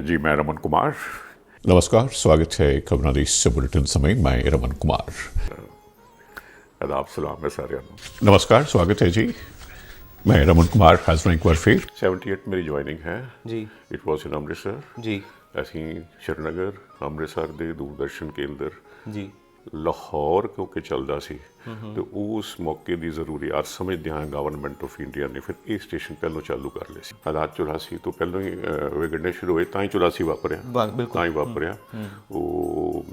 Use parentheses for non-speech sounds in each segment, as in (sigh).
ਜੀ ਮੈਂ ਰਮਨ ਕੁਮਾਰ। ਨਮਸਕਾਰ ਸਵਾਗਤ ਹੈ ਖਬਰਾਂ ਦੇ ਇਸ ਬੁਲੇਟਿਨ ਸਮੇਂ। ਮੈਂ ਰਮਨ ਕੁਮਾਰ। ਆਦਾਬ ਸਲਾਮ ਹੈ ਸਾਰਿਆਂ ਨੂੰ। ਨਮਸਕਾਰ ਸਵਾਗਤ ਹੈ ਜੀ। ਮੈਂ ਰਮਨ ਕੁਮਾਰ ਹਾਜ਼ਰ ਹਾਂ ਇੱਕ ਵਾਰ ਫਿਰ। 78 ਮੇਰੀ ਜੁਆਇਨਿੰਗ ਹੈ। ਜੀ। It was in Amritsar. ਜੀ। ਅਸੀਂ ਸ਼੍ਰੀਨਗਰ ਅੰਮ੍ਰਿਤਸਰ ਦੇ ਦੂਰਦਰਸ਼ਨ ਕੇਂਦਰ ਜੀ। ਲਾਹੌਰ ਕਿਉਂਕਿ ਚੱਲਦਾ ਸੀ ਤੇ ਉਸ ਮੌਕੇ ਦੀ ਜ਼ਰੂਰੀ ਅੱਜ ਸਮਝਦੇ ਹਾਂ ਗਵਰਨਮੈਂਟ ਆਫ ਇੰਡੀਆ ਨੇ ਫਿਰ ਇਹ ਸਟੇਸ਼ਨ ਪਹਿਲਾਂ ਚਾਲੂ ਕਰ ਲਿਆ ਸੀ ਹਾਲਾਤ 84 ਤੋਂ ਪਹਿਲਾਂ ਹੀ ਅਹ, ਵਿਗੜਨੇ ਸ਼ੁਰੂ ਹੋਏ ਤਾਂ ਹੀ 84 ਵਾਪਰਿਆ ਬਾ- ਬਿਲਕੁਲ ਤਾਂ ਹੀ ਵਾਪਰਿਆ ਉਹ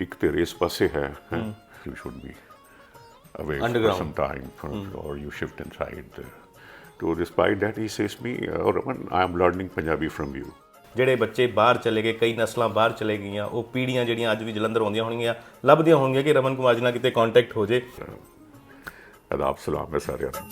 ਇੱਕ ਤੇ ਰੇਸ ਪਾਸੇ ਹੈ you should be away for Underground. some time from, or you shift inside uh, to despite that he says me uh, Raman I am learning Punjabi from you. ਜਿਹੜੇ ਬੱਚੇ ਬਾਹਰ ਚਲੇ ਗਏ ਕਈ ਨਸਲਾਂ ਬਾਹਰ ਚਲੇ ਗਈਆਂ ਉਹ ਪੀੜ੍ਹੀਆਂ ਜਿਹੜੀਆਂ ਅੱਜ ਵੀ ਜਲੰਧਰ ਆਉਂਦੀਆਂ ਹੋਣਗੀਆਂ ਲੱਭਦੀਆਂ ਹੋਣਗੀਆਂ ਕਿ ਰਮਨ ਕੁਮਾਰ ਜੀ ਨਾਲ ਕਿਤੇ ਕੰਟੈਕਟ ਹੋ ਜੇ। ਆਦਾਬ ਸਲਾਮ ਹੈ ਸਾਰਿਆਂ ਨੂੰ।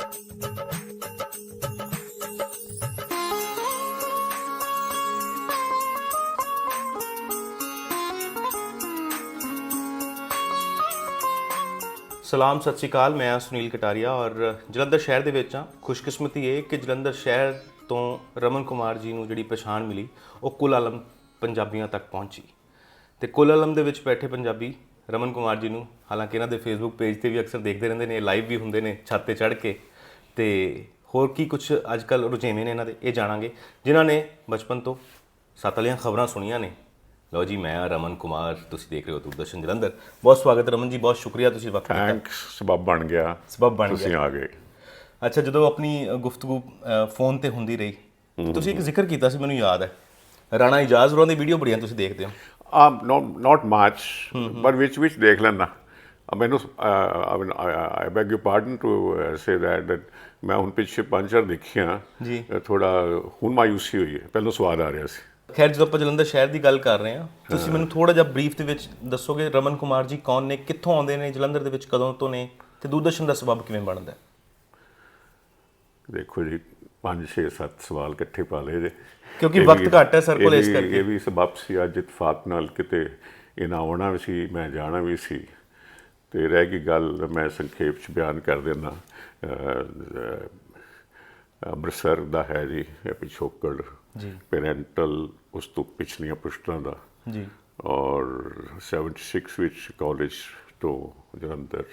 ਸਲਾਮ ਸਤਿ ਸ਼੍ਰੀ ਅਕਾਲ ਮੈਂ ਸੁਨੀਲ ਕਟਾਰੀਆ ਔਰ ਜਲੰਧਰ ਸ਼ਹਿਰ ਦੇ ਵਿੱਚ ਹਾਂ। ਖੁਸ਼ਕਿਸਮਤੀ ਇਹ ਕਿ ਜਲੰਧਰ ਸ਼ਹਿਰ ਤੋਂ ਰਮਨ ਕੁਮਾਰ ਜੀ ਨੂੰ ਜਿਹੜੀ ਪਛਾਣ ਮਿਲੀ ਉਹ ਕੁਲ ਆਲਮ ਪੰਜਾਬੀਆਂ ਤੱਕ ਪਹੁੰਚੀ। ਤੇ ਕੁਲ ਆਲਮ ਦੇ ਵਿੱਚ ਬੈਠੇ ਪੰਜਾਬੀ ਰਮਨ ਕੁਮਾਰ ਜੀ ਨੂੰ ਹਾਲਾਂਕਿ ਇਹਨਾਂ ਦੇ ਫੇਸਬੁੱਕ ਪੇਜ ਤੇ ਵੀ ਅਕਸਰ ਦੇਖਦੇ ਰਹਿੰਦੇ ਨੇ ਲਾਈਵ ਵੀ ਹੁੰਦੇ ਨੇ ਛੱਤ ਤੇ ਚੜ੍ਹ ਕੇ। ਤੇ ਹੋਰ ਕੀ ਕੁਝ ਅੱਜ ਕੱਲ ਰੁਝੇਵੇਂ ਨੇ ਇਹਨਾਂ ਦੇ ਇਹ ਜਾਣਾਂਗੇ। ਜਿਨ੍ਹਾਂ ਨੇ ਬਚਪਨ ਤੋਂ ਸੱਤ ਵਾਲੀਆਂ ਖਬਰਾਂ ਸੁਣੀਆਂ ਨੇ। ਲਓ ਜੀ ਮੈਂ ਰਮਨ ਕੁਮਾਰ ਤੁਸੀਂ ਦੇਖ ਰਹੇ ਹੋ ਦੂਰਦਰਸ਼ਨ ਜਲੰਧਰ। ਬਹੁਤ ਸਵਾਗਤ ਰਮਨ ਜੀ ਬਹੁਤ ਸ਼ੁਕਰੀਆ ਤੁਸੀਂ ਵਕਤ ਦਿੱਤਾ। ਥੈਂਕਸ ਸਬਬ ਬਣ ਗਿਆ। ਸਬਬ ਬਣ ਤੁਸੀਂ ਆ ਗਏ। ਅੱਛਾ ਜਦੋਂ ਆਪਣੀ ਗੁਫ਼ਤਗੂ ਫੋਨ ਤੇ ਹੁੰਦੀ ਰਹੀ ਤੁਸੀਂ ਇੱਕ ਜ਼ਿਕਰ ਕੀਤਾ ਸੀ ਮੈਨੂੰ ਯਾਦ ਹੈ। ਰਾਣਾ ਇਜਾਜ਼ ਹੋਰਾਂ ਦੀ ਵੀਡੀਓ ਬੜੀਆਂ ਤੁਸੀਂ ਦੇਖਦੇ ਹੋ। not not much but which which ਦੇਖ ਲੈਣਾ ਮੈਨੂੰ I beg you pardon to say that that ਮੈਂ ਹੁਣ ਪਿੱਛੇ ਪੰਜ ਚਾਰ ਦੇਖੀਆਂ। ਜੀ। ਥੋੜਾ ਹੁਣ ਮਾਯੂਸੀ ਹੋਈ ਹੈ ਪਹਿਲਾਂ ਸਵਾਦ ਆ ਰਿਹਾ ਸੀ। ਖੈਰ ਜਦੋਂ ਆਪਾਂ ਜਲੰਧਰ ਸ਼ਹਿਰ ਦੀ ਗੱਲ ਕਰ ਰਹੇ ਹਾਂ ਤੁਸੀਂ ਮੈਨੂੰ ਥੋੜਾ ਜਿਹਾ ਬਰੀਫ ਦੇ ਵਿੱਚ ਦੱਸੋਗੇ ਰਮਨ ਕੁਮਾਰ ਜੀ ਕੌਣ ਨੇ ਕਿੱਥੋਂ ਆਉਂਦੇ ਨੇ ਜਲੰਧਰ ਦੇ ਵਿੱਚ ਕਦੋਂ ਤੋਂ ਨੇ ਤੇ ਦੂਰਦਰਸ਼ਨ ਦਾ ਸਬਬ ਕਿਵੇਂ ਬਣਦਾ ਹੈ? ਦੇਖੋ ਜੀ 5 6 7 ਸਵਾਲ ਇਕੱਠੇ ਪਾ ਲਏ ਜੇ। ਕਿਉਂਕਿ ਵਕਤ ਘੱਟ ਹੈ ਸਰ ਕੋਲ ਇਸ ਕਰਕੇ। ਇਹ ਵੀ ਸਬਬ ਸੀ ਅੱਜ ਇਤਫਾਕ ਨਾਲ ਕਿਤੇ ਇਹਨਾਂ ਆਉਣਾ ਵੀ ਸੀ ਮੈਂ ਜਾਣਾ ਵੀ ਸੀ। ਤੇ ਰਹਿ ਗਈ ਗੱਲ ਮੈਂ ਸੰਖੇਪ ਚ ਬਿਆਨ ਕਰ ਦਿੰਦਾ। ਅੰਮ੍ਰਿਤਸਰ ਦਾ ਹੈ ਜੀ ਪਿਛੋਕੜ। ਜੀ। ਪੈਰੈਂਟਲ ਉਸ ਤੋਂ ਪਿਛਲੀਆਂ ਪੁਸ਼ਤਾਂ ਦਾ। ਜੀ। ਔਰ 76 ਵਿੱਚ ਕਾਲਜ ਤੋਂ ਜਲੰਧਰ।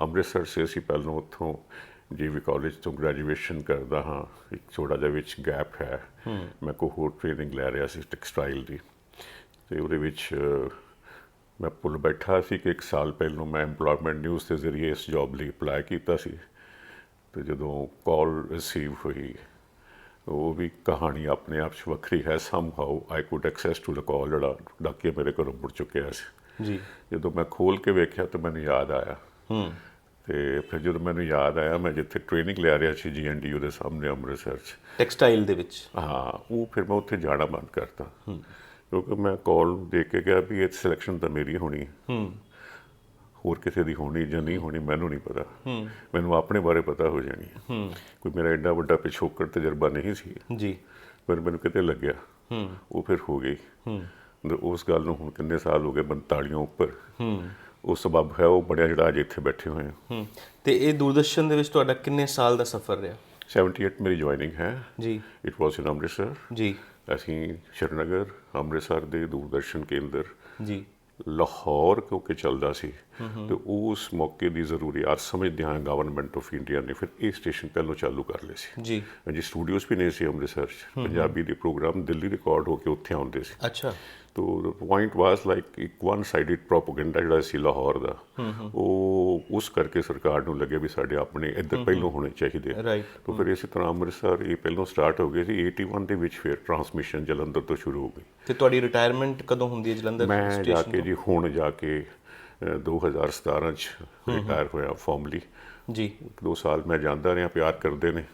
ਅੰਮ੍ਰਿਤਸਰ ਸੇ ਅਸੀਂ ਪਹਿਲਾਂ ਉੱਥੋਂ ਜੀਵੀ ਕਾਲਜ ਤੋਂ ਗ੍ਰੈਜੂਏਸ਼ਨ ਕਰਦਾ ਹਾਂ ਇੱਕ ਛੋਟਾ ਜਿਹਾ ਵਿੱਚ ਗੈਪ ਹੈ। ਮੈਂ ਕੋ ਹੋਰ ਟ੍ਰੇਨਿੰਗ ਲੈ ਰਿਹਾ ਸੀ ਟੈਕਸਟਾਈਲ ਦੀ। ਤੇ ਉਹਦੇ ਵਿੱਚ ਮੈਂ ਪੁੱਲ ਬੈਠਾ ਸੀ ਕਿ ਇੱਕ ਸਾਲ ਪਹਿਲਾਂ ਮੈਂ EMPLOYMENT ਨਿਊਜ਼ ਦੇ ਜ਼ਰੀਏ ਇਸ ਜੌਬ ਲਈ ਅਪਲਾਈ ਕੀਤਾ ਸੀ। ਤੇ ਜਦੋਂ ਕਾਲ ਰਿਸੀਵ ਹੋਈ ਉਹ ਵੀ ਕਹਾਣੀ ਆਪਣੇ ਆਪ 'ਚ ਵੱਖਰੀ ਹੈ। Somehow I could access to the call ਜਿਹੜਾ ਡਾਕੇ ਮੇਰੇ ਘਰੋਂ ਮੁੜ ਚੁੱਕਿਆ ਸੀ। ਜੀ। ਜਦੋਂ ਮੈਂ ਖੋਲ ਕੇ ਵੇਖਿਆ ਤਾਂ ਮੈਨੂੰ ਯਾਦ ਆਇਆ। ਹੂੰ। ਤੇ ਫਿਰ ਜਦੋਂ ਮੈਨੂੰ ਯਾਦ ਆਇਆ ਮੈਂ ਜਿੱਥੇ ਟ੍ਰੇਨਿੰਗ ਲੈ ਰਿਹਾ ਸੀ ਜੀਐਨਡੀਯੂ ਦੇ ਸਾਹਮਣੇ ਅੰਮ੍ਰਿਤਸਰ 'ਚ। ਟੈਕਸਟਾਈਲ ਦੇ ਵਿੱਚ? ਹਾਂ ਉਹ ਫਿਰ ਮੈਂ ਉੱਥੇ ਜਾਣਾ ਬੰਦ ਕਰਤਾ। ਕਿਉਂਕਿ ਮੈਂ ਕਾਲ ਦੇਖ ਕੇ ਗਿਆ ਵੀ ਇਹ ਸਿਲੈਕਸ਼ਨ ਤਾਂ ਮੇਰੀ ਹੋਣੀ ਹੈ। ਹੂੰ। ਹੋਰ ਕਿਸੇ ਦੀ ਹੋਣੀ ਜਾਂ ਨਹੀਂ ਹੋਣੀ ਮੈਨੂੰ ਨਹੀਂ ਪਤਾ। ਮੈਨੂੰ ਆਪਣੇ ਬਾਰੇ ਪਤਾ ਹੋ ਜਾਣੀ ਹੈ। ਕੋਈ ਮੇਰਾ ਐਡਾ ਵੱਡਾ ਪਿਛੋਕੜ ਤਜਰਬਾ ਨਹੀਂ ਸੀ। ਜੀ। ਪਰ ਮੈਨੂੰ ਕਿਤੇ ਲੱਗਿਆ। ਉਹ ਫਿਰ ਹੋ ਗਈ। ਤੇ ਉਸ ਗੱਲ ਨੂੰ ਹੁਣ ਕਿੰਨੇ ਸਾਲ ਹੋ ਗਏ 42 ਉੱਪਰ। ਉਹ ਸਬਬ ਹੈ ਉਹ ਬੜਿਆ ਜਿਹੜਾ ਅੱਜ ਇੱਥੇ ਬੈਠੇ ਹੋਏ ਆ। ਹੂੰ ਤੇ ਇਹ ਦੂਰਦਰਸ਼ਨ ਦੇ ਵਿੱਚ ਤੁਹਾਡਾ ਕਿੰਨੇ ਸਾਲ ਦਾ ਸਫ਼ਰ ਰਿਹਾ? 78 ਮੇਰੀ ਜੁਆਇਨਿੰਗ ਹੈ। ਜੀ। ਇਟ ਵਾਸ ਇਨ ਅੰਮ੍ਰਿਤਸਰ ਜੀ। ਅਸੀਂ ਸ਼੍ਰੀਨਗਰ ਅੰਮ੍ਰਿਤਸਰ ਦੇ ਦੂਰਦਰਸ਼ਨ ਕੇਂਦਰ ਜੀ। ਲਾਹੌਰ ਕਿਉਂਕਿ ਚੱਲਦਾ ਸੀ। ਤੇ ਉਸ ਮੌਕੇ ਦੀ ਜ਼ਰੂਰੀ ਅੱਜ ਸਮਝਦੇ ਹਾਂ ਗਵਰਨਮੈਂਟ ਆਫ ਇੰਡੀਆ ਨੇ ਫਿਰ ਇਹ ਸਟੇਸ਼ਨ ਪਹਿਲਾਂ ਚਾਲੂ ਕਰ ਲਏ ਸੀ। ਜੀ। ਜੀ ਸਟੂਡੀਓਜ਼ ਵੀ ਨਹੀਂ ਸੀ ਅੰਮ੍ਰਿਤਸਰ 'ਚ। ਪੰਜਾਬੀ ਦੇ ਪ੍ਰੋਗਰਾਮ ਦਿੱਲੀ ਰਿਕਾਰਡ ਹੋ ਕੇ ਉੱਥੇ ਆਉਂਦੇ ਸੀ। ਅੱਛਾ। ਤੋ ਪੁਆਇੰਟ ਵਾਸ ਲਾਈਕ ਇੱਕ ਵਨ ਸਾਈਡਡ ਪ੍ਰੋਪਗੈਂਡਾ ਜਿਹੜਾ ਸੀ ਲਾਹੌਰ ਦਾ ਉਹ ਉਸ ਕਰਕੇ ਸਰਕਾਰ ਨੂੰ ਲੱਗੇ ਵੀ ਸਾਡੇ ਆਪਣੇ ਇੱਧਰ ਪਹਿਲੋਂ ਹੋਣੇ ਚਾਹੀਦੇ ਤੋ ਫਿਰ ਇਸੇ ਤਰ੍ਹਾਂ ਅੰਮ੍ਰਿਤਸਰ ਇਹ ਪਹਿਲੋਂ ਸਟਾਰਟ ਹੋ ਗਏ ਸੀ 81 ਦੇ ਵਿੱਚ ਫਿਰ ਟਰਾਂਸਮਿਸ਼ਨ ਜਲੰਧਰ ਤੋਂ ਸ਼ੁਰੂ ਹੋ ਗਈ ਤੇ ਤੁਹਾਡੀ ਰਿਟਾਇਰਮੈਂਟ ਕਦੋਂ ਹੁੰਦੀ ਹੈ ਜਲੰਧਰ ਮੈਂ ਜਾ ਸਟੇਸ਼ਨ ਕੇ ਜੀ ਹੁਣ ਜਾ ਕੇ ਅ, 2017 ਚ ਰਿਟਾਇਰ ਹੋਇਆ ਫਾਰਮਲੀ ਜੀ। ਦੋ ਸਾਲ ਮੈਂ ਜਾਂਦਾ ਰਿਹਾ ਪਿਆਰ ਕਰਦੇ ਨੇ।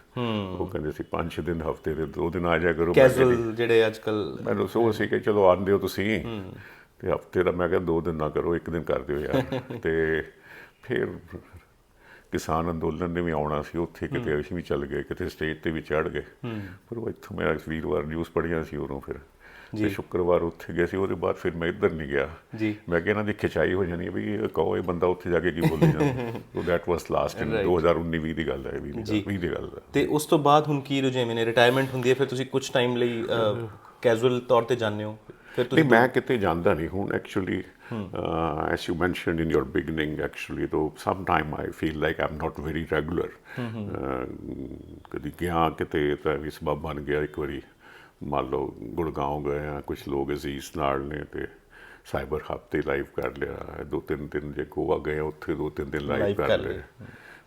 ਉਹ ਕਹਿੰਦੇ ਸੀ ਪੰਜ ਛੇ ਦਿਨ ਹਫ਼ਤੇ ਦੇ ਦੋ ਦਿਨ ਆ ਜਾਇਆ ਕਰੋ। ਜੀ, ਕੈਜੂਅਲ ਜਿਹੜੇ ਅੱਜ ਕੱਲ ਮੈਨੂੰ ਸੋਚ ਸੀ ਕਿ ਚਲੋ ਆਂਦੇ ਹੋ ਤੁਸੀਂ। ਤੇ ਹਫ਼ਤੇ ਦਾ ਮੈਂ ਕਿਹਾ ਦੋ ਦਿਨ ਨਾ ਕਰੋ ਇੱਕ ਦਿਨ ਕਰ ਦਿਓ ਯਾਰ। (laughs) ਤੇ ਫਿਰ ਕਿਸਾਨ ਅੰਦੋਲਨ ਨੇ ਵੀ ਆਉਣਾ ਸੀ ਉੱਥੇ ਕਿਤੇ ਅਸੀਂ ਵੀ ਚੱਲ ਗਏ ਕਿਤੇ ਸਟੇਜ ਤੇ ਵੀ ਚੜ ਗਏ। ਪਰ ਉਹ ਇੱਥੋਂ ਮੈਂ ਵੀਰਵਾਰ ਨਿਊਜ਼ ਪੜ੍ਹੀਆਂ ਸੀ ਉਦੋਂ ਫਿਰ। ਤੇ ਸ਼ੁੱਕਰਵਾਰ ਉੱਥੇ ਗਏ ਸੀ ਉਹਦੇ ਬਾਅਦ ਫਿਰ ਮੈਂ ਇੱਧਰ ਨਹੀਂ ਗਿਆ। ਜੀ। ਮੈਂ ਕਿਹਾ ਇਹਨਾਂ ਦੀ ਖਿਚਾਈ ਹੋ ਜਾਣੀ ਹੈ ਵੀ ਇਹ ਕਹੋ ਇਹ ਬੰਦਾ ਉੱਥੇ ਜਾ ਕੇ ਕੀ ਬੋਲੀ ਜਾਂਦਾ। ਸੋ ਦੈਟ ਵਾਸ ਲਾਸਟ ਇਨ 2019 20 ਦੀ ਗੱਲ ਹੈ 20 ਦੀ ਗੱਲ 20 ਦੀ ਗੱਲ ਹੈ। ਤੇ ਉਸ ਤੋਂ ਬਾਅਦ ਹੁਣ ਕੀ ਰੁਝੇਵੇਂ ਨੇ? ਰਿਟਾਇਰਮੈਂਟ ਹੁੰਦੀ ਹੈ ਫਿਰ ਤੁਸੀਂ ਕੁਝ ਟਾਈਮ ਲਈ ਕੈਜੂਅਲ ਤੌਰ ਤੇ ਜਾਂਦੇ ਹੋ। ਫਿਰ ਨਹੀਂ ਤੁਸੀਂ ਮੈਂ ਕਿਤੇ ਜਾਂਦਾ ਨਹੀਂ ਹੁਣ actually as you mentioned in your beginning actually ਤੋ some time I feel like I'm not very regular ਕਦੀ ਗਿਆ ਕਿਤੇ ਤਾਂ ਵੀ ਸਬਬ ਬਣ ਗਿਆ ਇੱਕ ਵਾਰੀ। ਮੰਨ ਲਓ ਗੁੜਗਾਉਂ ਗਏ ਆ ਕੁਝ ਲੋਕ ਅਜ਼ੀਜ਼ ਨਾਲ ਨੇ ਤੇ ਸਾਈਬਰ ਹੱਬ ਤੇ ਲਾਈਵ ਕਰ ਲਿਆ ਦੋ ਤਿੰਨ ਦਿਨ ਜੇ ਗੋਆ ਗਏ ਉੱਥੇ ਦੋ ਤਿੰਨ ਦਿਨ ਲਾਈਵ ਕਰ ਲਏ।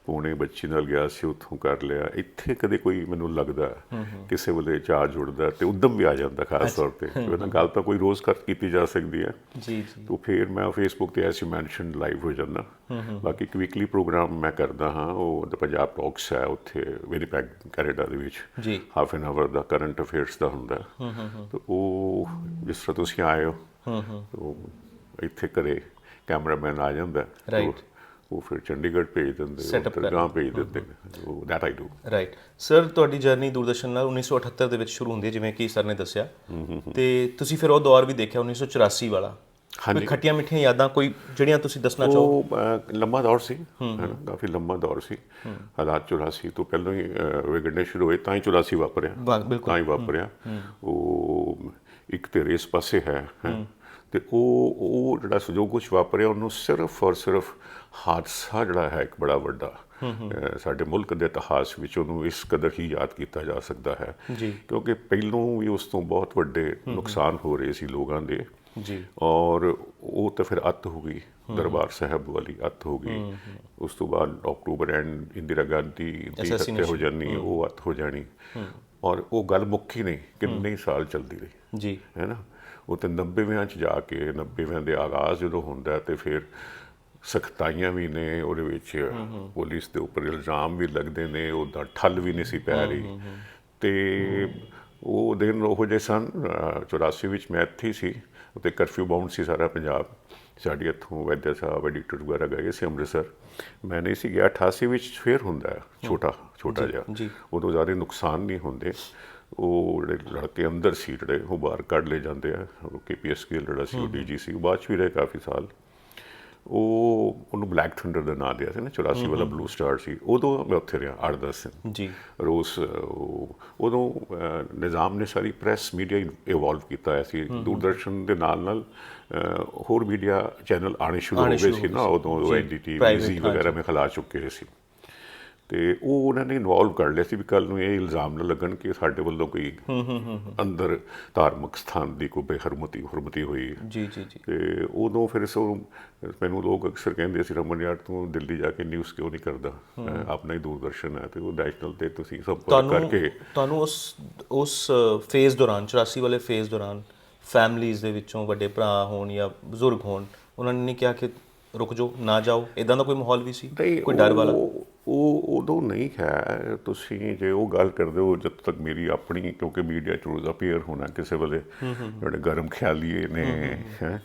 ਪੂਣੇ ਬੱਚੀ ਨਾਲ ਗਿਆ ਸੀ ਉੱਥੋਂ ਕਰ ਲਿਆ। ਇੱਥੇ ਕਦੇ ਕੋਈ ਮੈਨੂੰ ਲੱਗਦਾ ਕਿਸੇ ਵੇਲੇ ਚਾਰ ਜੁੜਦਾ ਤੇ ਉਦਮ ਵੀ ਆ ਜਾਂਦਾ ਖਾਸ ਤੌਰ ਤੇ। ਉਹਨਾਂ ਗੱਲ ਤਾਂ ਕੋਈ ਰੋਜ਼ ਕਰ ਕੀਤੀ ਜਾ ਸਕਦੀ ਹੈ। ਜੀ ਜੀ। ਤੋ ਫਿਰ ਮੈਂ ਫੇਸਬੁੱਕ ਤੇ ਐਸ ਯੂ ਮੈਂਸ਼ਨ ਲਾਈਵ ਹੋ ਜਾਂਦਾ। ਬਾਕੀ ਇੱਕ ਵੀਕਲੀ ਪ੍ਰੋਗਰਾਮ ਮੈਂ ਕਰਦਾ ਹਾਂ ਉਹ ਪੰਜਾਬ ਟਾਕਸ ਹੈ ਉੱਥੇ ਵਿਨੀਪੈਗ ਕੈਨੇਡਾ ਦੇ ਵਿੱਚ। ਜੀ। ਹਾਫ ਐਨ ਆਵਰ ਦਾ ਕਰੰਟ ਅਫੇਅਰਸ ਦਾ ਹੁੰਦਾ। ਤੇ ਉਹ ਜਿਸ ਤਰ੍ਹਾਂ ਤੁਸੀਂ ਆਏ ਹੋ ਉਹ ਇੱਥੇ ਘਰੇ ਕੈਮਰਾਮੈਨ ਆ ਜਾਂਦਾ। Right. ਉਹ- ਫਿਰ ਚੰਡੀਗੜ੍ਹ ਭੇਜ ਦਿੰਦੇ ਉਹ ਗਾਂ ਭੇਜ ਦਿੰਦੇ। ਉਹ that I do right sir ਤੁਹਾਡੀ ਜਰਨੀ ਦੂਰਦਰਸ਼ਨ ਨਾਲ 1978 ਦੇ ਵਿੱਚ ਸ਼ੁਰੂ ਹੁੰਦੀ ਹੈ ਜਿਵੇਂ ਕਿ ਸਰ ਨੇ ਦੱਸਿਆ। ਤੇ ਤੁਸੀਂ ਫਿਰ ਉਹ ਦੌਰ ਵੀ ਦੇਖਿਆ 1984 ਵਾਲਾ। ਹਾਂਜੀ। ਕੋਈ ਖੱਟੀਆਂ ਮਿੱਠੀਆਂ ਯਾਦਾਂ ਕੋਈ ਜਿਹੜੀਆਂ ਤੁਸੀਂ ਦੱਸਣਾ ਚਾਹੋ? ਉਹ ਲੰਮਾ ਦੌਰ ਸੀ। ਹੈ ਨਾ ਕਾਫੀ ਲੰਮਾ ਦੌਰ ਸੀ। ਹਾਲਾਤ 84 ਤੋਂ ਪਹਿਲਾਂ ਹੀ ਵਿਗੜਨੇ ਸ਼ੁਰੂ ਹੋਏ ਤਾਂ ਹੀ 84 ਵਾਪਰਿਆ। ਤਾਂ ਹੀ ਵਾਪਰਿਆ। ਉਹ ਇੱਕ ਤੇ ਇਸ ਪਾਸੇ ਹੈ। ਤੇ ਉਹ ਉਹ ਜਿਹੜਾ ਜੋ ਕੁਝ ਵਾਪਰਿਆ ਉਹਨੂੰ ਸਿਰਫ ਔਰ ਸਿਰਫ ਹਾਦਸਾ ਜਿਹੜਾ ਹੈ ਇੱਕ ਬੜਾ ਵੱਡਾ ਸਾਡੇ ਮੁਲਕ ਦੇ ਇਤਿਹਾਸ ਵਿੱਚ ਉਹਨੂੰ ਇਸ ਕਦਰ ਹੀ ਯਾਦ ਕੀਤਾ ਜਾ ਸਕਦਾ ਹੈ। ਕਿਉਂਕਿ ਪਹਿਲੋਂ ਵੀ ਉਸ ਤੋਂ ਬਹੁਤ ਵੱਡੇ ਨੁਕਸਾਨ ਹੋ ਰਹੇ ਸੀ ਲੋਕਾਂ ਦੇ। ਜੀ। ਔਰ ਉਹ ਤਾਂ ਫਿਰ ਅੱਤ ਹੋ ਗਈ ਦਰਬਾਰ ਸਾਹਿਬ ਵਾਲੀ ਅੱਤ ਹੋ ਗਈ। ਉਸ ਤੋਂ ਬਾਅਦ ਅਕਤੂਬਰ ਐਂਡ ਇੰਦਰਾ ਗਾਂਧੀ ਦੀ ਹੱਤਿਆ ਹੋ। ਜਾਣੀ ਉਹ ਅੱਤ ਹੋ ਜਾਣੀ। ਔਰ ਉਹ ਗੱਲ ਮੁੱਕੀ ਨਹੀਂ ਕਿੰਨੇ ਸਾਲ ਚੱਲਦੀ ਰਹੀ। ਜੀ। ਹੈ ਨਾ? ਉਹ ਤੇ 90ਵਿਆਂ ਚ ਜਾ ਕੇ 90ਵਿਆਂ ਦੇ ਆਗਾਜ਼ ਜਦੋਂ ਹੁੰਦਾ ਤੇ ਫਿਰ ਸਖਤਾਈਆਂ ਵੀ ਨੇ ਉਹਦੇ ਵਿੱਚ ਪੁਲਿਸ ਦੇ ਉੱਪਰ ਇਲਜ਼ਾਮ ਵੀ ਲੱਗਦੇ ਨੇ ਉਹਦਾ ਠੱਲ ਵੀ ਨਹੀਂ ਸੀ ਪੈ ਰਹੀ। ਤੇ ਉਹ ਦਿਨ ਉਹ ਜਿਹੇ ਸਨ ਅਹ 84 ਵਿੱਚ ਮੈਂ ਇੱਥੇ ਸੀ ਉੱਤੇ ਕਰਫਿਊ ਬਾਉਂਡ ਸੀ ਸਾਰਾ ਪੰਜਾਬ। ਸਾਡੇ ਇੱਥੋਂ ਵੈਦਿਆ ਸਾਹਿਬ ਐਡੀਟਰ ਵਗੈਰਾ ਗਏ ਸੀ ਅੰਮ੍ਰਿਤਸਰ। ਮੈਂ ਨਹੀਂ ਸੀ ਗਿਆ 88 ਵਿੱਚ ਫੇਰ ਹੁੰਦਾ ਛੋਟਾ ਛੋਟਾ ਜਿਹਾ। ਜੀ। ਉਦੋਂ ਜ਼ਿਆਦਾ ਨੁਕਸਾਨ ਨਹੀਂ ਹੁੰਦੇ। ਉਹ ਜਿਹੜੇ ਲੜਕੇ ਅੰਦਰ ਸੀ ਜਿਹੜੇ ਉਹ ਬਾਹਰ ਕੱਢ ਲੈ ਜਾਂਦੇ ਆ। ਉਹ ਕੇਪੀਐਸ ਗਿੱਲ ਜਿਹੜਾ ਸੀ ਉਹ ਡੀਜੀ ਸੀ ਉਹ ਬਾਅਦ 'ਚ ਵੀ ਰਹੇ ਕਾਫੀ ਸਾਲ। ਉਹ ਉਹਨੂੰ ਬਲੈਕ ਥੰਡਰ ਦਾ ਨਾਂ ਦਿਆ ਸੀ ਨਾ 84 ਵਾਲਾ ਬਲੂ ਸਟਾਰ ਸੀ। ਉਦੋਂ ਮੈਂ ਉੱਥੇ ਰਿਹਾ 8-10 ਦਿਨ ਜੀ। ਰੋਜ਼ ਉਹ- ਉਦੋਂ ਨਿਜ਼ਾਮ ਨੇ ਸਾਰੀ ਪ੍ਰੈਸ ਮੀਡੀਆ ਇਵੋਲਵ ਕੀਤਾ ਹੋਇਆ ਸੀ। ਦੂਰਦਰਸ਼ਨ ਦੇ ਨਾਲ ਨਾਲ ਹੋਰ ਮੀਡੀਆ ਚੈਨਲ ਆਣੇ ਸ਼ੁਰੂ ਹੋ ਗਏ ਸੀ ਨਾ ਉਦੋਂ ਐਨਡੀਟੀ ਜ਼ੀ ਵਗੈਰਾ ਮੈਂ ਖਿਲਾ ਚੁੱਕੇ ਸੀ। ਤੇ ਉਹ ਉਹਨਾਂ ਨੇ ਇਨਵੋਲਵ ਕਰ ਲਿਆ ਸੀ ਵੀ ਕੱਲ ਨੂੰ ਇਹ ਇਲਜ਼ਾਮ ਨਾ ਲੱਗਣ ਕਿ ਸਾਡੇ ਵੱਲੋਂ ਕੋਈ ਅੰਦਰ ਧਾਰਮਿਕ ਸਥਾਨ ਦੀ ਕੋਈ ਬੇਹਰਮਤੀ ਹੁਰਮਤੀ ਹੋਈ ਜੀ ਜੀ ਜੀ। ਤੇ ਉਦੋਂ ਫਿਰ ਸੋ ਮੈਨੂੰ ਲੋਕ ਅਕਸਰ ਕਹਿੰਦੇ ਸੀ ਰਮਨ ਯਾਰ ਤੂੰ ਦਿੱਲੀ ਜਾ ਕੇ ਨਿਊਜ਼ ਕਿਉਂ ਨਹੀਂ ਕਰਦਾ? ਆਪਣਾ ਹੀ ਦੂਰਦਰਸ਼ਨ ਹੈ ਤੇ ਉਹ ਨੈਸ਼ਨਲ ਤੇ ਤੁਸੀਂ ਸੰਪਰਕ ਕਰਕੇ ਤੁਹਾਨੂੰ ਉਸ ਉਸ ਫੇਜ਼ ਦੌਰਾਨ 84 ਵਾਲੇ ਫੇਜ਼ ਦੌਰਾਨ ਫੈਮਲੀਆਂ ਦੇ ਵਿੱਚੋਂ ਵੱਡੇ ਭਰਾ ਹੋਣ ਜਾਂ ਬਜ਼ੁਰਗ ਹੋਣ ਉਹਨਾਂ ਨੇ ਕਿਹਾ ਕਿ ਰੁਕ ਜਾਓ ਨਾ ਜਾਓ। ਇਦਾਂ ਦਾ ਕੋਈ ਮਾਹੌਲ ਵੀ ਸੀ? ਕੋਈ ਡਰ ਵਾਲਾ? ਉਹ ਉਦੋਂ ਨਹੀਂ ਹੈ ਤੁਸੀਂ ਜੇ ਉਹ ਗੱਲ ਕਰਦੇ ਹੋ, ਜਦ ਤੱਕ ਮੇਰੀ ਆਪਣੀ, ਕਿਉਂਕਿ ਮੀਡੀਆ ਚ ਰੋਜ਼ ਅਪੀਅਰ ਹੋਣਾ ਕਿਸੇ ਵੇਲੇ, ਜਿਹੜੇ ਗਰਮ ਖਿਆਲੀਏ ਨੇ, ਹੈ,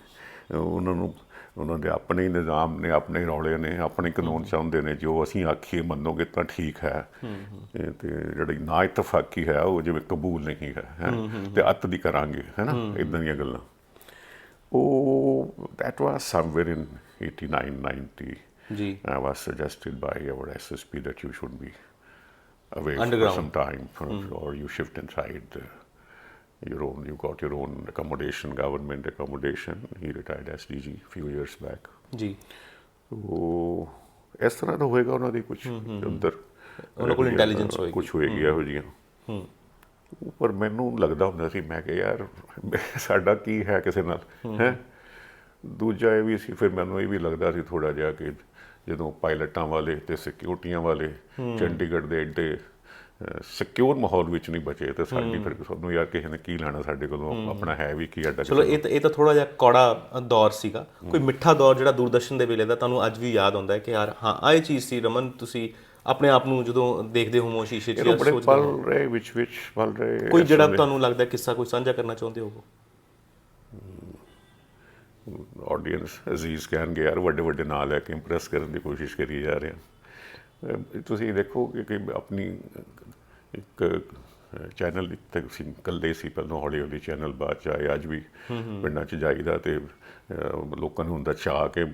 ਉਹਨਾਂ ਨੂੰ, ਉਹਨਾਂ ਦੇ ਆਪਣੇ ਨਿਜ਼ਾਮ ਨੇ, ਆਪਣੇ ਰੌਲੇ ਨੇ, ਆਪਣੇ ਕਾਨੂੰਨ ਚਾਹੁੰਦੇ ਨੇ, ਜੋ ਅਸੀਂ ਆਖੀਏ ਮੰਨੋਗੇ ਤਾਂ ਠੀਕ ਹੈ ਇਹ ਤੇ ਜਿਹੜੀ ਨਾ ਇਤਫਾਕੀ ਹੈ, ਉਹ ਜਿਵੇਂ ਕਬੂਲ ਨਹੀਂ ਹੈ, ਹੈਂ। ਤੇ ਅੱਤ ਦੀ ਕਰਾਂਗੇ ਹੈ ਨਾ ਇਦਾਂ ਦੀਆਂ ਗੱਲਾਂ ਉਹ, that was somewhere in 89 90 ਜੀ I was suggested by our SSP that you should be away for some time, for, or you shift inside uh, your own. You got your own accommodation, government accommodation. He retired as DG few years back. ਜੀ ਉਹ ਇਸ ਤਰ੍ਹਾਂ ਦਾ ਹੋਏਗਾ ਉਹਨਾਂ ਦੀ ਕੁਝ ਅੰਦਰ ਉਹਨਾਂ ਕੋਲ intelligence ਹੋਏਗੀ। ਕੁਝ ਹੋਏਗੀ ਇਹੋ ਜਿਹੀਆਂ ਪਰ ਮੈਨੂੰ ਲੱਗਦਾ ਹੁੰਦਾ ਸੀ ਮੈਂ ਕਿ ਯਾਰ ਸਾਡਾ ਕੀ ਹੈ ਕਿਸੇ ਨਾਲ ਹੈ ਦੂਜਾ ਇਹ ਵੀ ਸੀ ਫਿਰ ਮੈਨੂੰ ਇਹ ਵੀ ਲੱਗਦਾ ਸੀ ਥੋੜਾ ਜਿਹਾ ਕਿ ਜਦੋਂ ਪਾਇਲਟਾਂ ਵਾਲੇ ਤੇ ਸਿਕਿਉਰਟੀਆਂ ਵਾਲੇ ਚੰਡੀਗੜ੍ਹ ਦੇ ਏਡੇ ਸਿਕਿਉਰ ਮਾਹੌਲ ਵਿੱਚ ਨਹੀਂ ਬਚੇ ਤੇ ਸਾਡੀ ਫਿਰ ਸਾਨੂੰ ਯਾਰ ਕਿਸੇ ਨੇ ਕੀ ਲੈਣਾ ਸਾਡੇ ਕੋਲੋਂ? ਆਪਣਾ ਹੈ ਵੀ ਕੀ ਅੱਡਾ ਚਲੋ ਇਹ ਇਹ ਤਾਂ ਥੋੜਾ ਜਿਹਾ ਕੌੜਾ ਦੌਰ ਸੀਗਾ। ਕੋਈ ਮਿੱਠਾ ਦੌਰ ਜਿਹੜਾ ਦੂਰਦਰਸ਼ਨ ਦੇ ਵੇਲੇ ਦਾ ਤੁਹਾਨੂੰ ਅੱਜ ਵੀ ਯਾਦ ਆਉਂਦਾ ਹੈ ਕਿ ਯਾਰ ਹਾਂ ਆਹ ਚੀਜ਼ ਸੀ ਰਮਨ ਤੁਸੀਂ ਆਪਣੇ ਆਪ ਨੂੰ ਜਦੋਂ ਦੇਖਦੇ ਹੋ ਸ਼ੀਸ਼ੇ 'ਚ ਬੜੇ ਸੋਚਦੇ ਪਲ ਹੋ ਰਹੇ ਵਿੱਚ ਵਿੱਚ ਪਲ ਰਹੇ ਕੋਈ ਜਿਹੜਾ। ਤੁਹਾਨੂੰ ਲੱਗਦਾ ਕਿੱਸਾ ਕੋਈ ਸਾਂਝਾ ਕਰਨਾ ਚਾਹੁੰਦੇ ਹੋ ਆਡੀਅנס ਅਜ਼ੀਜ਼ ਕਹਿਣਗੇ ਯਾਰ ਵੱਡੇ ਵੱਡੇ ਨਾਂ ਲੈ ਕੇ ਇੰਪ੍ਰੈਸ ਕਰਨ ਦੀ ਕੋਸ਼ਿਸ਼ ਕਰੀ ਜਾ ਰਹੇ ਹਾਂ। ਤੁਸੀਂ ਦੇਖੋ ਕਿ ਆਪਣੀ ਇੱਕ ਚੈਨਲ ਤੇ ਅਸੀਂ ਇਕੱਲੇ ਸੀ ਪਹਿਲਾਂ ਹੌਲੀ ਹੌਲੀ ਚੈਨਲ ਬਾਅਦ ਚ ਆਏ ਅੱਜ ਵੀ ਪਿੰਡਾਂ ਚ ਜਾਈਦਾ ਤੇ ਲੋਕਾਂ ਨੂੰ ਹੁੰਦਾ ਚਾਹ ਕਿ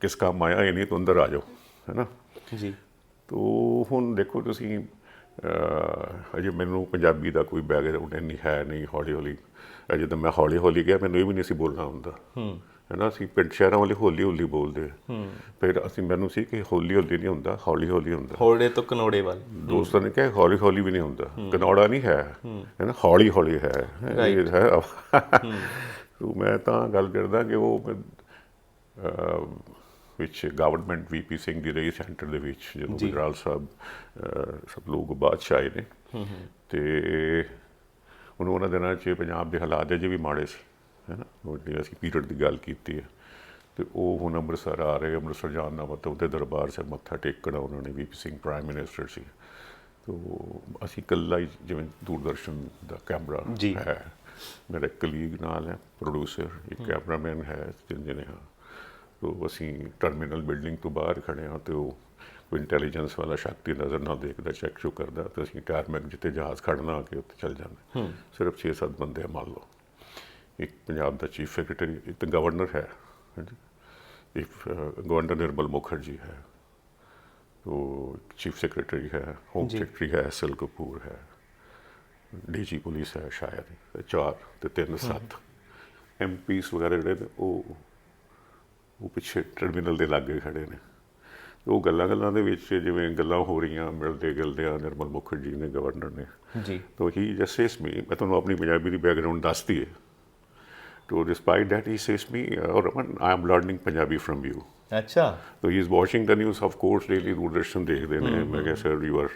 ਕਿਸ ਕੰਮ ਆਇਆ ਇਹ ਨਹੀਂ ਤੂੰ ਅੰਦਰ ਆ ਜਾਓ ਹੈਨਾ? ਜੀ। ਤੋ ਹੁਣ ਦੇਖੋ ਤੁਸੀਂ ਅਜੇ ਮੈਨੂੰ ਪੰਜਾਬੀ ਦਾ ਕੋਈ ਬੈਕਗ੍ਰਾਉਂਡ ਨਹੀਂ ਹੈ ਨਹੀਂ ਹੌਲੀ ਹੌਲੀ। ਅਜੇ ਤਾਂ ਮੈਂ ਹੌਲੀ ਹੌਲੀ ਗਿਆ ਮੈਨੂੰ ਇਹ ਵੀ ਨਹੀਂ ਸੀ ਬੋਲਣਾ ਹੁੰਦਾ। ਹੈ। ਨਾ ਅਸੀਂ ਪਿੰਡ ਸ਼ਹਿਰਾਂ ਵਾਲੇ ਹੌਲੀ ਹੌਲੀ ਬੋਲਦੇ ਆ। ਫਿਰ ਅਸੀਂ ਮੈਨੂੰ ਸੀ ਕਿ ਹੌਲੀ ਹੌਲੀ ਨਹੀਂ ਹੁੰਦਾ ਹੌਲੀ ਹੌਲੀ ਹੁੰਦਾ। ਹੋੜੇ ਤੋਂ ਕਨੋੜੇ ਵੱਲ। ਦੋਸਤਾਂ ਨੇ ਕਿਹਾ ਹੌਲੀ ਹੌਲੀ ਵੀ ਨਹੀਂ ਹੁੰਦਾ। ਕਨੌੜਾ ਨਹੀਂ ਹੈ ਹੈ। ਨਾ ਹੌਲੀ ਹੌਲੀ ਹੈ। ਇਹ ਹੈ। (laughs) ਤੋ ਮੈਂ ਤਾਂ ਗੱਲ ਕਰਦਾ ਕਿ ਉਹ ਵਿੱਚ ਗਵਰਨਮੈਂਟ ਵੀਪੀ ਸਿੰਘ ਦੀ ਰਹੀ ਸੈਂਟਰ ਦੇ ਵਿੱਚ ਜਦੋਂ ਗੁਜਰਾਲ ਸਾਹਿਬ ਸਭ ਲੋਕ 'ਚ ਆਏ ਨੇ। ਤੇ ਉਹਨਾਂ ਦਿਨਾਂ 'ਚ ਪੰਜਾਬ ਦੇ ਹਾਲਾਤ ਅਜੇ ਵੀ ਮਾੜੇ ਸੀ। ਹੈ ਨਾ? ਉਹ ਜਿਹੜੀ ਅਸੀਂ ਪੀਰੀਅਡ ਦੀ ਗੱਲ ਕੀਤੀ ਹੈ। ਤੇ ਉਹ ਹੁਣ ਅੰਮ੍ਰਿਤਸਰ ਆ ਰਹੇ ਅੰਮ੍ਰਿਤਸਰ ਜਾਣ ਦਾ ਮਤਲਬ ਉਹਦੇ ਦਰਬਾਰ ਸਾਹਿਬ ਮੱਥਾ ਟੇਕਣਾ ਉਹਨਾਂ ਨੇ ਵੀਪੀ ਸਿੰਘ ਪ੍ਰਾਈਮ ਮਿਨਿਸਟਰ ਸੀ। ਤੋ ਅਸੀਂ ਇਕੱਲਾ ਹੀ ਜਿਵੇਂ ਦੂਰਦਰਸ਼ਨ ਦਾ ਕੈਮਰਾ। ਹੈ। ਮੇਰਾ ਕਲੀਗ ਨਾਲ ਹੈ ਪ੍ਰੋਡਿਊਸਰ ਇੱਕ ਕੈਮਰਾਮੈਨ ਹੈ ਜਣੇ ਹਾਂ। ਤੋ ਅਸੀਂ ਟਰਮੀਨਲ ਬਿਲਡਿੰਗ ਤੋਂ ਬਾਹਰ ਖੜੇ ਹਾਂ ਤੇ ਉਹ ਕੋਈ ਇੰਟੈਲੀਜੈਂਸ ਵਾਲਾ ਸ਼ਕਤੀ ਨਜ਼ਰ ਨਾ ਦੇਖਦਾ ਚੈੱਕ ਚੁੱਕ ਕਰਦਾ ਤੇ ਅਸੀਂ ਟਾਰਮੈਕ ਜਿੱਥੇ ਜਹਾਜ਼ ਖੜਨਾ ਆ ਕੇ ਉੱਥੇ ਚੱਲ ਜਾਂਦੇ। ਸਿਰਫ 6-7 ਬੰਦੇ ਆ ਮੰਨ ਲਓ। ਇੱਕ ਪੰਜਾਬ ਦਾ ਚੀਫ ਸੈਕਟਰੀ ਇੱਕ ਤਾਂ ਗਵਰਨਰ ਹੈ ਇੱਕ ਗਵਰਨਰ ਨਿਰਮਲ ਮੁਖਰਜੀ ਹੈ ਤੋ ਚੀਫ ਸੈਕਟਰੀ ਹੈ ਹੋਮ ਸੈਕਟਰੀ ਹੈ ਐਸਐਲ ਕਪੂਰ ਹੈ ਡੀਜੀ ਪੁਲਿਸ ਹੈ ਸ਼ਾਇਦ ਚਾਰ ਤੇ ਤਿੰਨ ਸੱਤ। ਐਮਪੀਸ ਵਗੈਰਾ ਜਿਹੜੇ ਨੇ ਉਹ ਉਹ ਪਿੱਛੇ ਟਰਮੀਨਲ ਦੇ ਲਾਗੇ ਖੜੇ ਨੇ। ਉਹ ਗੱਲਾਂ ਗੱਲਾਂ ਦੇ ਵਿੱਚ ਜਿਵੇਂ ਗੱਲਾਂ ਹੋ ਰਹੀਆਂ ਮਿਲਦੇ ਗਿਲਦੇ ਆ ਨਿਰਮਲ ਮੁਖਰਜੀ ਨੇ ਗਵਰਨਰ ਨੇ। ਜੀ। ਤੋ ਹੀ ਜਸਟ ਮੀ ਮੈਂ ਤੁਹਾਨੂੰ ਆਪਣੀ ਪੰਜਾਬੀ ਦੀ ਬੈਕਗ੍ਰਾਉਂਡ ਦੱਸਦੀ ਹੈ ਤੋ despite that he says me Raman I am learning Punjabi from you ਅੱਛਾ So he is watching the news, of course, daily Doordarshan ਦੇਖਦੇ ਨੇ ਮੈਂ ਕਿਹਾ sir you were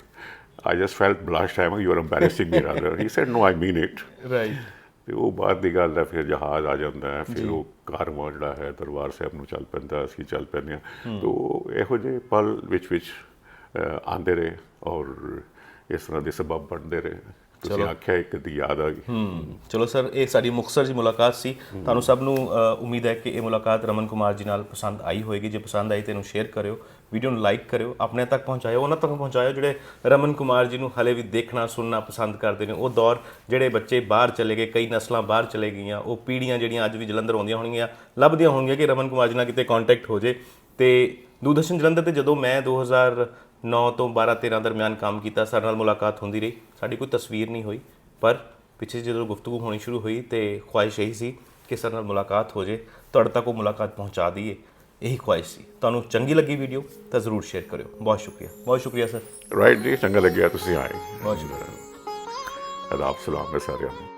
I just felt blushed time you are embarrassing me rather. He said no I mean it. Right ਤੇ ਉਹ ਬਾਅਦ ਦੀ ਗੱਲ ਹੈ ਫਿਰ ਜਹਾਜ਼ ਆ ਜਾਂਦਾ ਹੈ ਫਿਰ ਉਹ ਕਾਰਵਾਂ ਜਿਹੜਾ ਹੈ ਦਰਬਾਰ ਸਾਹਿਬ ਨੂੰ ਚੱਲ ਪੈਂਦਾ ਅਸੀਂ ਚੱਲ ਪੈਂਦੇ ਹਾਂ ਤੋ ਇਹੋ ਜਿਹੇ ਪਲ ਵਿੱਚ ਵਿੱਚ ਆਉਂਦੇ ਰਹੇ ਔਰ ਇਸ ਤਰ੍ਹਾਂ ਦੇ ਸਬਬ ਬਣਦੇ ਰਹੇ ਤੁਸੀਂ ਆਖਿਆ ਇੱਕ ਦੀ ਯਾਦ ਆ ਗਈ। ਹਮ, ਚਲੋ ਸਰ ਇਹ ਸਾਡੀ ਮੁਖਤਸਰ ਜੀ ਮੁਲਾਕਾਤ ਸੀ। ਤੁਹਾਨੂੰ ਸਭ ਨੂੰ ਉਮੀਦ ਹੈ ਕਿ ਇਹ ਮੁਲਾਕਾਤ ਰਮਨ ਕੁਮਾਰ ਜੀ ਨਾਲ ਪਸੰਦ ਆਈ ਹੋਏਗੀ। ਜੇ ਪਸੰਦ ਆਈ ਤਾਂ ਇਹਨੂੰ ਸ਼ੇਅਰ ਕਰਿਓ ਵੀਡੀਓ ਨੂੰ ਲਾਈਕ ਕਰਿਓ ਆਪਣੇ ਤੱਕ ਪਹੁੰਚਾਇਓ ਉਹਨਾਂ ਤੱਕ ਪਹੁੰਚਾਇਓ ਜਿਹੜੇ ਰਮਨ ਕੁਮਾਰ ਜੀ ਨੂੰ ਹਲੇ ਵੀ ਦੇਖਣਾ ਸੁਣਨਾ ਪਸੰਦ ਕਰਦੇ ਨੇ। ਉਹ ਦੌਰ ਜਿਹੜੇ ਬੱਚੇ ਬਾਹਰ ਚਲੇ ਗਏ ਕਈ ਨਸਲਾਂ ਬਾਹਰ ਚਲੇ ਗਈਆਂ ਉਹ ਪੀੜ੍ਹੀਆਂ ਜਿਹੜੀਆਂ ਅੱਜ ਵੀ ਜਲੰਧਰ ਆਉਂਦੀਆਂ ਹੋਣਗੀਆਂ ਲੱਭਦੀਆਂ ਹੋਣਗੀਆਂ ਕਿ ਰਮਨ ਕੁਮਾਰ ਜੀ ਨਾਲ ਕਿਤੇ ਕੰਟੈਕਟ ਹੋ ਜੇ। ਤੇ ਦੂਰਦਰਸ਼ਨ ਜਲੰਧਰ ਤੇ ਜਦੋਂ ਮੈਂ 2009 ਤੋਂ 12 13 ਦਰਮਿਆਨ ਕੰਮ ਕੀਤਾ ਸਾਡੇ ਨਾਲ ਮੁਲਾਕਾਤ ਹੁੰਦੀ ਰਹੀ। ਸਾਡੀ ਕੋਈ ਤਸਵੀਰ ਨਹੀਂ ਹੋਈ ਪਰ ਪਿੱਛੇ ਜਦੋਂ ਗੁਫ਼ਤਗੂ ਹੋਣੀ ਸ਼ੁਰੂ ਹੋਈ ਤੇ ਖੁਆਇਸ਼ ਇਹੀ ਸੀ ਕਿ ਸਰ ਨਾਲ ਮੁਲਾਕਾਤ ਹੋ ਜੇ ਤੁਹਾਡੇ ਤੱਕ ਉਹ ਮੁਲਾਕਾਤ ਪਹੁੰਚਾ ਦਈਏ। ਇਹੀ ਖੁਆਇਸ਼ ਸੀ। ਤੁਹਾਨੂੰ ਚੰਗੀ ਲੱਗੀ ਵੀਡੀਓ ਤਾਂ ਜ਼ਰੂਰ ਸ਼ੇਅਰ ਕਰਿਓ। ਬਹੁਤ ਸ਼ੁਕਰੀਆ। ਬਹੁਤ ਸ਼ੁਕਰੀਆ ਸਰ। ਰਾਈਟ ਜੀ ਚੰਗਾ ਲੱਗਿਆ ਤੁਸੀਂ ਆਏ। ਬਹੁਤ ਸ਼ੁਕਰੀਆ। ਆਦਾਬ ਸਲਾਮ ਹੈ ਸਾਰਿਆਂ ਨੂੰ।